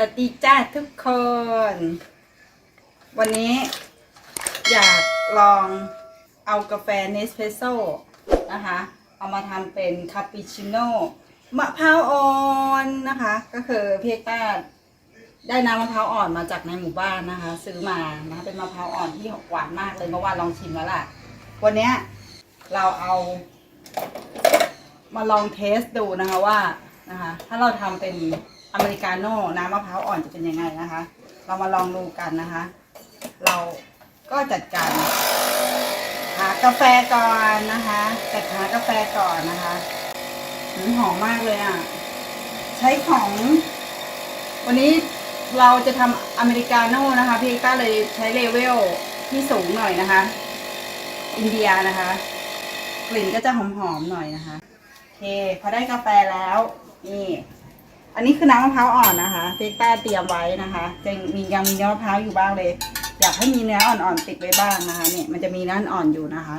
สวัสดีจ้าทุกคน วันนี้อยากลองเอากาแฟเนสเพรสโซ่นะคะ เอามาทำเป็นคาปูชิโน่มะพร้าวอ่อนนะคะ ก็คือเพี่อกต้าได้น้ำมะพร้าวอ่อนมาจากในหมู่บ้านนะคะ ซื้อมานะเป็นมะพร้าวอ่อนที่หวานมากเลยเมื่อวานลองชิมแล้วล่ะ วันนี้เราเอามาลองเทสดูนะคะว่านะคะ ถ้าเราทำเป็น อเมริกาโน่น้ำมะพร้าวอ่อนจะเป็นยังไงนะคะ เรามาลองดูกันนะคะ เราก็จัดการหากาแฟก่อนนะคะจัดหากาแฟก่อนนะคะหืมหอมมากเลยอะ ใช้ของ วันนี้เราจะทำอเมริกาโน่นะคะ พี่กต้าเลยใช้เลเวลที่สูงหน่อยนะคะ อินเดียนะคะ กลิ่นก็จะหอมๆหน่อยนะคะ โอเค พอได้กาแฟแล้ว นี่ อันนี้คือน้ำมะพร้าวอ่อนนะคะเจ๊ต้าเตรียมไว้นะคะจะมียังมีเนื้อมะพร้าวอยู่บ้างเลย อยากให้มีเนื้ออ่อนๆติดไว้บ้างนะคะเนี่ยมันจะมีเนื้ออ่อนอยู่นะคะ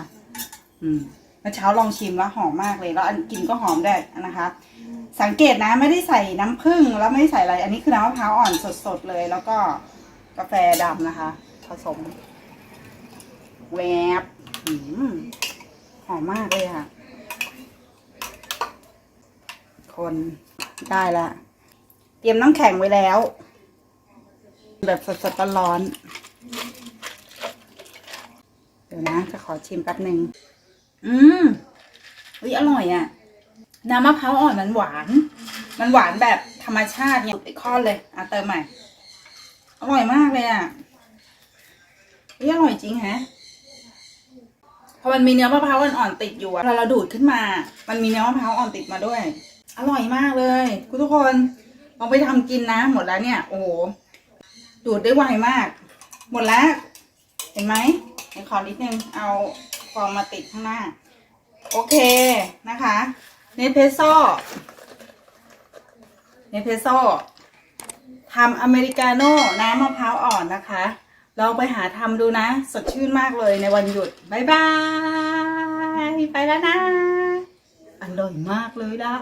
อืมเมื่อเช้าลองชิมแล้วหอมมากเลยแล้วอันกินก็หอมได้นะคะ สังเกตนะไม่ได้ใส่น้ำผึ้งแล้วไม่ได้ใส่อะไร อันนี้คือน้ำมะพร้าวอ่อนสดๆเลย แล้วก็กาแฟดำนะคะ ผสม แวบหอมมากเลยค่ะ คนได้ละ เตรียมน้ำแข็งไว้แล้ว แบบสดๆร้อนๆเดี๋ยวนะ จะขอชิมแป๊บหนึ่งอืมเฮ้ยอร่อยอะ่ะ น้ำมะพร้าวอ่อนมันหวาน มันหวานแบบธรรมชาติเนี่ยไอข้อนเลย อะเติมใหม่ อร่อยมากเลยอะ่ะเฮ้ยอร่อยจริงแฮะพอมันมีเนื้อมะพร้าวอ่อนๆติดอยู่อะพอเราดูดขึ้นมา มันมีเนื้อมะพร้าวอ่อนติดมาด้วย อร่อยมากเลย คุณทุกคน ลองไปทำกินนะ หมดแล้วเนี่ย โอ้โหดูดได้ไวมาก หมดแล้ว เห็นไหมเดี๋ยวขอนิดนึง เอาฟองมาติดข้างหน้า โอเคนะคะเนเพรสโซเนเพรสโซทำอเมริกาโน่น้ำมะพร้าวอ่อนนะคะลองไปหาทำดูนะ สดชื่นมากเลยในวันหยุดบายบาย ไปแล้วนะ อร่อยมากเลยละ